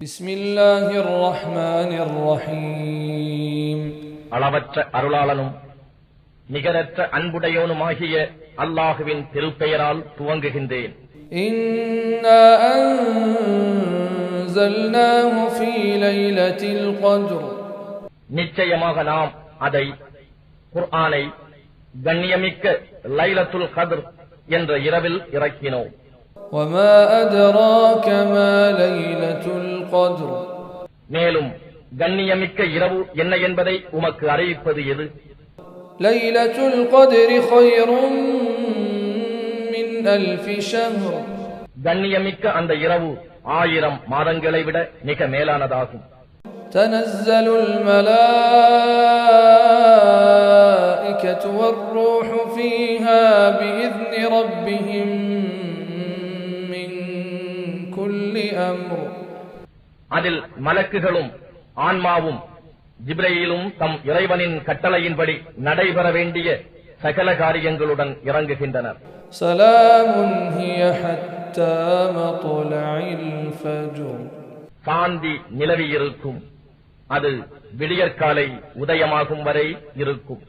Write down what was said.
بسم الله الرحمن الرحيم அளவற்ற அருளாளனும் நிகரற்ற அன்புடையோனுமாகிய அல்லாஹுவின் திருப்பெயரால் துவங்குகின்றேன் إنا أنزلناه في ليلة القدر நிச்சயமாக நாம் அதை குர்ஆனை கண்ணியமிக்க லைலத்துல் கத்ர் என்ற இரவில் இறக்கினோம் وما أدراك ما ليلة القدر மேலும் கண்ணியமிக்க இரவு என்ன என்பதை உமக்கு அறிவிப்பது எது ليلة القدر خير من ألف شهر கண்ணியமிக்க அந்த இரவு ஆயிரம் மாதங்களை விட மிக மேலானதாகும் تنزل الملائكة والروح فيها بإذن ربهم من كل أمر அதில் மலக்குகளும் ஆன்மாவும் ஜிப்ரையிலும் தம் இறைவனின் கட்டளையின்படி நடைபெற வேண்டிய சகல காரியங்களுடன் இறங்குகின்றனர். காந்தி நிலவி இருக்கும் அது விடியற்காலை உதயமாகும் வரை இருக்கும்